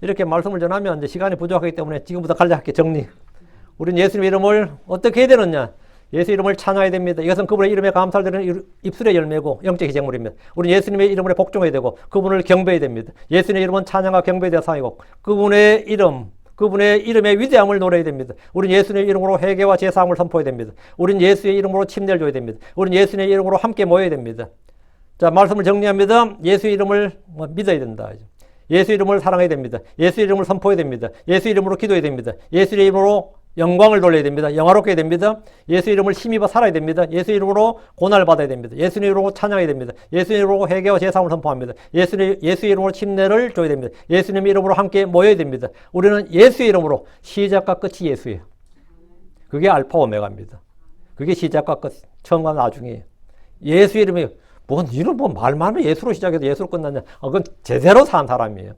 이렇게 말씀을 전하면 이제 시간이 부족하기 때문에 지금부터 간략하게 정리. 우리는 예수님 이름을 어떻게 해야 되느냐? 예수 이름을 찬양해야 됩니다. 이것은 그분의 이름에 감사를 드리는 입술의 열매고 영적 희생물입니다. 우리는 예수님의 이름을 복종해야 되고 그분을 경배해야 됩니다. 예수님의 이름은 찬양과 경배의 대상이고 그분의 이름, 그분의 이름의 위대함을 노려야 됩니다. 우리는 예수님의 이름으로 회개와 제사함을 선포해야 됩니다. 우리는 예수의 이름으로 침례를 줘야 됩니다. 우리는 예수님의 이름으로 함께 모여야 됩니다. 자, 말씀을 정리합니다. 예수 이름을 뭐 믿어야 된다. 예수 이름을 사랑해야 됩니다. 예수 이름을 선포해야 됩니다. 예수 이름으로 기도해야 됩니다. 예수 이름으로 영광을 돌려야 됩니다. 영화롭게 해야 됩니다. 예수 이름을 힘입어 살아야 됩니다. 예수 이름으로 고난을 받아야 됩니다. 예수 이름으로 찬양해야 됩니다. 예수 이름으로 회개와 제사함을 선포합니다. 예수, 예수 이름으로 침례를 줘야 됩니다. 예수님 이름으로 함께 모여야 됩니다. 우리는 예수 이름으로 시작과 끝이 예수예요. 그게 알파 오메가입니다. 그게 시작과 끝, 처음과 나중이에요. 예수 이름이 뭔 이런 뭐 말만 하면 예수로 시작해서 예수로 끝났냐? 아, 그건 제대로 산 사람이에요.